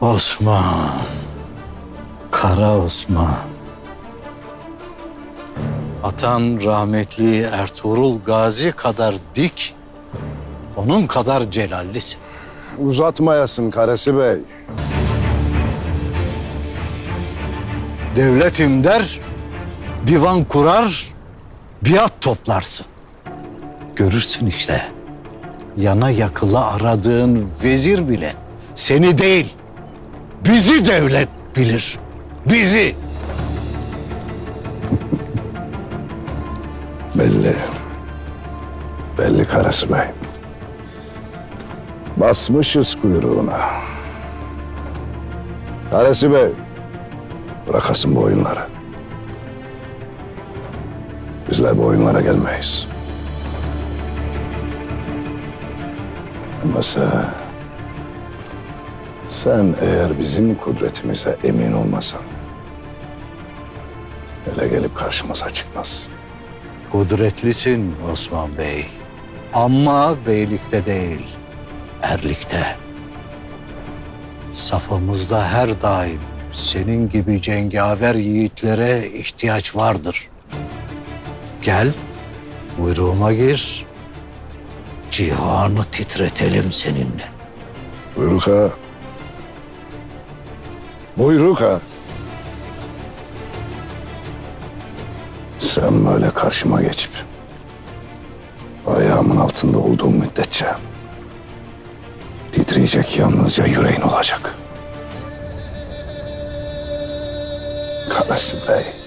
Osman. Kara Osman. Atan rahmetli Ertuğrul Gazi kadar dik, onun kadar celallisin. Uzatmayasın Karesi Bey. Devletim der, divan kurar, biat toplarsın. Görürsün işte. Yana yakıla aradığın vezir bile seni değil, bizi devlet bilir. Bizi. Belli. Belli Karesi Bey. Basmışız kuyruğuna. Karesi Bey. Bırakasın bu oyunları. Bizler bu oyunlara gelmeyiz. Ama sen... Sen eğer bizim kudretimize emin olmasan... Hele gelip karşımıza çıkmazsın. Kudretlisin Osman Bey. Ama beylikte değil, erlikte. Safımızda her daim senin gibi cengaver yiğitlere ihtiyaç vardır. Gel, buyruğuma gir. Cihanı titretelim seninle. Buyruk ha. Buyruk ha. Sen böyle karşıma geçip ayağımın altında olduğum müddetçe titreyecek yalnızca yüreğin olacak. Karası Bey.